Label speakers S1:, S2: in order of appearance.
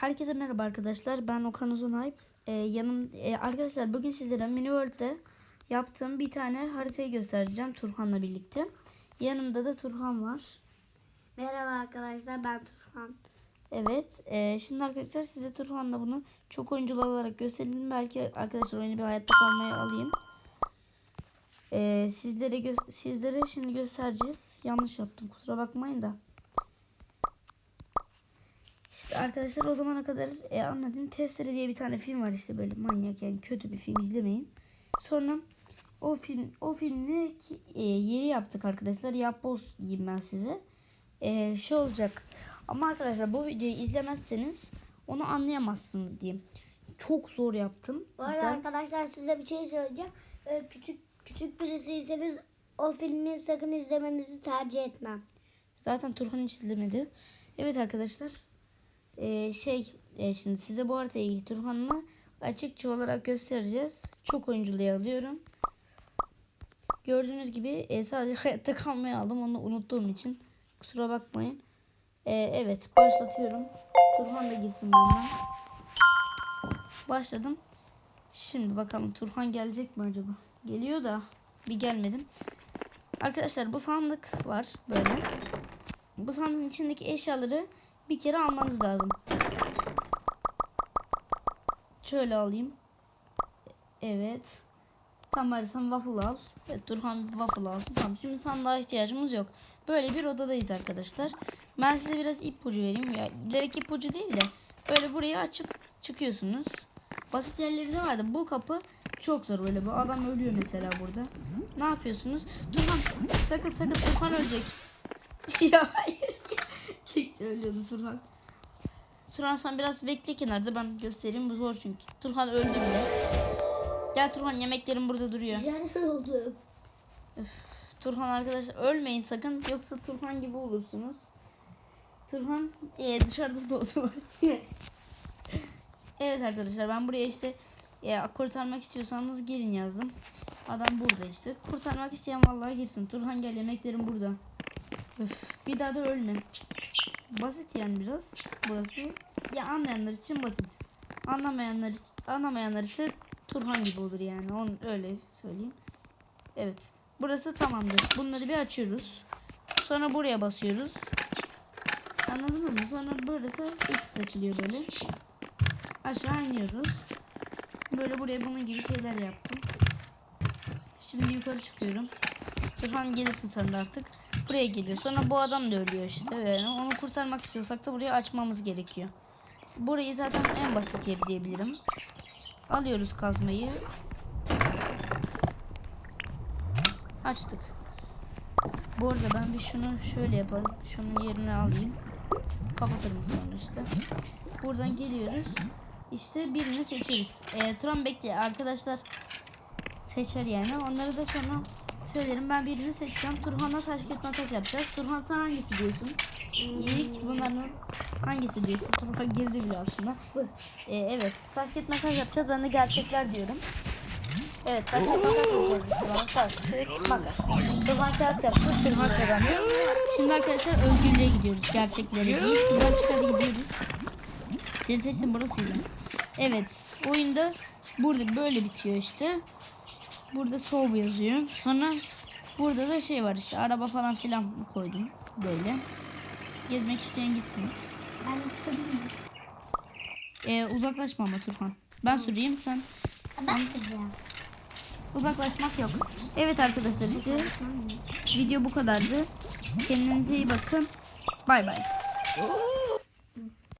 S1: Herkese merhaba arkadaşlar. Ben Okan Uzunay. Ee, yanım e, arkadaşlar bugün sizlere Mini World'de yaptığım bir tane haritayı göstereceğim Turhan'la birlikte. Yanımda da Turhan var.
S2: Merhaba arkadaşlar ben Turhan.
S1: Evet. e, şimdi arkadaşlar size Turhan'la bunu çok oyunculu olarak gösterelim. Belki arkadaşlar oyunu bir hayatta kalmaya alayım. E, sizlere sizlere şimdi göstereceğiz. Yanlış yaptım. Kusura bakmayın da. İşte arkadaşlar o zamana kadar e, anladım. Testere diye bir tane film var işte böyle manyak yani kötü bir film izlemeyin. Sonra o film o filmle ki- e, yeri yaptık arkadaşlar. Yapboz diyeyim ben size. E, şey olacak. Ama arkadaşlar bu videoyu izlemezseniz onu anlayamazsınız diyeyim. Çok zor yaptım.
S2: Bu arada
S1: Cidden.
S2: arkadaşlar size bir şey söyleyeceğim. Ee, küçük küçük birisiyseniz o filmi sakın izlemenizi tercih etmem.
S1: Zaten Turhan hiç izlemedi. Evet arkadaşlar. Ee, şey e, şimdi size bu haritayı Turhan'la açıkça olarak göstereceğiz. Çok oyunculuğu alıyorum. Gördüğünüz gibi e, sadece hayatta kalmayı aldım. Onu unuttuğum için. Kusura bakmayın. Ee, evet başlatıyorum. Turhan da girsin benden. Başladım. Şimdi bakalım Turhan gelecek mi acaba? Geliyor da bir gelmedim. Arkadaşlar bu sandık var böyle. Bu sandığın içindeki eşyaları bir kere almanız lazım. Şöyle alayım. Evet. Tam bari sen waffle al. Evet Turhan waffle alsın. Tamam şimdi sandığa ihtiyacımız yok. Böyle bir odadayız arkadaşlar. Ben size biraz ipucu vereyim. Ya, direkt ipucu değil de böyle burayı açıp çıkıyorsunuz. Basit yerleri de vardı. Bu kapı çok zor böyle. Bu adam ölüyor mesela burada. Ne yapıyorsunuz? Turhan sakın sakın Turhan ölecek. ya hayır. Ölüyordu Turhan. Turhan sen biraz bekle kenarda ben göstereyim bu zor çünkü. Turhan öldü bile. Gel Turhan yemeklerim burada duruyor.
S2: Güzel oldu.
S1: Öf, Turhan arkadaşlar ölmeyin sakın yoksa Turhan gibi olursunuz. Turhan e, dışarıda doğdu. evet arkadaşlar ben buraya işte e, kurtarmak istiyorsanız gelin yazdım. Adam burada işte. Kurtarmak isteyen vallahi girsin. Turhan gel yemeklerim burada. Öf, bir daha da ölme. Basit yani biraz burası. Ya anlayanlar için basit. Anlamayanlar anlamayanlar ise Turhan gibi olur yani. Onu öyle söyleyeyim. Evet. Burası tamamdır. Bunları bir açıyoruz. Sonra buraya basıyoruz. Anladınız mı? Sonra burası X açılıyor böyle. Aşağı iniyoruz. Böyle buraya bunun gibi şeyler yaptım. Şimdi yukarı çıkıyorum. Turhan gelirsin sen de artık. Buraya geliyor. Sonra bu adam da ölüyor işte. Ve onu kurtarmak istiyorsak da burayı açmamız gerekiyor. Burayı zaten en basit yeri diyebilirim. Alıyoruz kazmayı. Açtık. Bu arada ben bir şunu şöyle yapalım. Şunun yerine alayım. Kapatırım sonra işte. Buradan geliyoruz. İşte birini seçiyoruz. E, Turan bekle arkadaşlar seçer yani. Onları da sonra söylerim. Ben birini seçeceğim. Turhan'la taş kağıt makas yapacağız. Turhan sen hangisi diyorsun? İlk bunların hangisi diyorsun? Turhan girdi bile aslında. E, evet. Taş kağıt makas yapacağız. Ben de gerçekler diyorum. Evet taş kağıt makas yapacağız. Turhan taş kağıt makas. Turhan kağıt yaptı. Turhan kazanıyor. Şimdi arkadaşlar özgürlüğe gidiyoruz. Gerçekleri değil. Turhan çıkardı gidiyoruz. Seni seçtim burasıydı. Evet. Oyunda burada böyle bitiyor işte. Burada Sov yazıyor. Sonra burada da şey var işte araba falan filan koydum. Böyle. Gezmek isteyen gitsin.
S2: Ben söyleyeyim.
S1: Ee, uzaklaşma ama Turhan. Ben süreyim sen.
S2: Ben süreceğim.
S1: Uzaklaşmak yok. Evet arkadaşlar işte video bu kadardı. Kendinize iyi bakın. Bay bay.